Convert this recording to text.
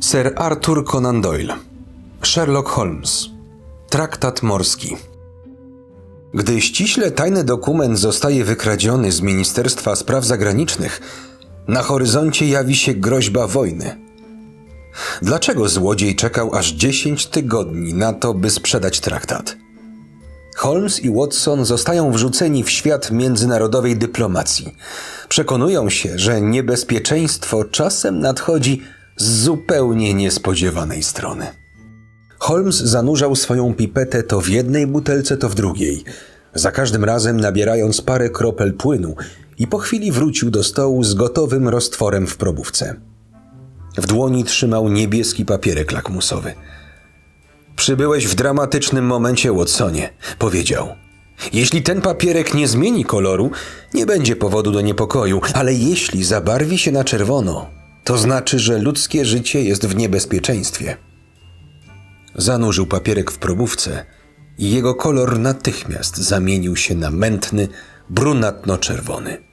Sir Arthur Conan Doyle. Sherlock Holmes. Traktat morski. Gdy ściśle tajny dokument zostaje wykradziony z Ministerstwa Spraw Zagranicznych, na horyzoncie jawi się groźba wojny. Dlaczego złodziej czekał aż 10 tygodni na to, by sprzedać traktat? Holmes i Watson zostają wrzuceni w świat międzynarodowej dyplomacji. Przekonują się, że niebezpieczeństwo czasem nadchodzi z zupełnie niespodziewanej strony. Holmes zanurzał swoją pipetę to w jednej butelce, to w drugiej, za każdym razem nabierając parę kropel płynu i po chwili wrócił do stołu z gotowym roztworem w probówce. W dłoni trzymał niebieski papierek lakmusowy. Przybyłeś w dramatycznym momencie, Watsonie, powiedział. Jeśli ten papierek nie zmieni koloru, nie będzie powodu do niepokoju, ale jeśli zabarwi się na czerwono, to znaczy, że ludzkie życie jest w niebezpieczeństwie. Zanurzył papierek w probówce i jego kolor natychmiast zamienił się na mętny, brunatno-czerwony.